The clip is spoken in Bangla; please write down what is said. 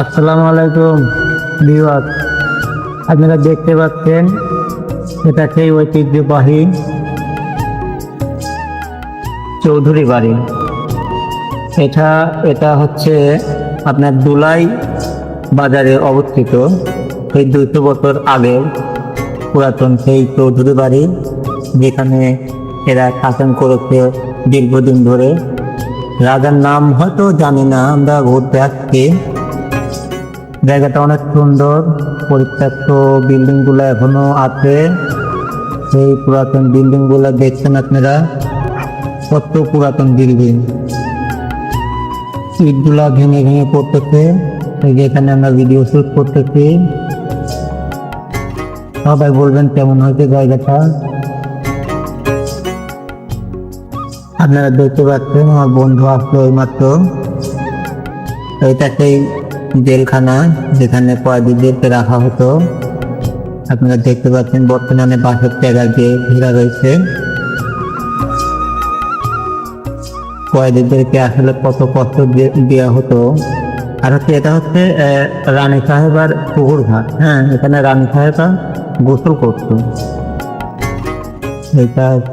আসসালামু আলাইকুম বিওয়াত আপনারা দেখতে পাচ্ছেন, এটা সেই ঐতিহ্যবাহী চৌধুরী বাড়ি। এটা এটা হচ্ছে আপনার দুলাই বাজারে অবস্থিত। সেই দুশো বছর আগে পুরাতন সেই চৌধুরী বাড়ি, যেখানে এরা শাসন করেছে দীর্ঘদিন ধরে। রাজার নাম হয়তো জানি না, আমরা ঘুরতে আসছি। জায়গাটা অনেক সুন্দর, পরিত্যক্ত বিল্ডিংগুলো এখনও আছে। সেই পুরাতন বিল্ডিংগুলো দেখছেন আপনারা? কত পুরাতন বিল্ডিং। ইটগুলা ভেঙে ভেঙে পড়তেছে। এই যে এখানে আমরা ভিডিও শুট করতেছি। সবাই বলবেন কেমন হয়েছে জায়গাটা। আপনারা দেখতে পাচ্ছেন, আমার বন্ধু আসলো এইমাত্র। এটা সেই জেলখানা, যেখানে কয়েদিদেরকে রাখা হতো। আপনারা দেখতে পাচ্ছেন, বর্তমানে বাসের জায়গা দিয়ে ঘেরা রয়েছে। কয়েদিদেরকে আসলে কত কষ্ট দেওয়া হতো। আর হচ্ছে, এটা হচ্ছে রানী সাহেবার পুকুর ঘাট। হ্যাঁ এখানে রানী সাহেবা গোসল করতো। এটা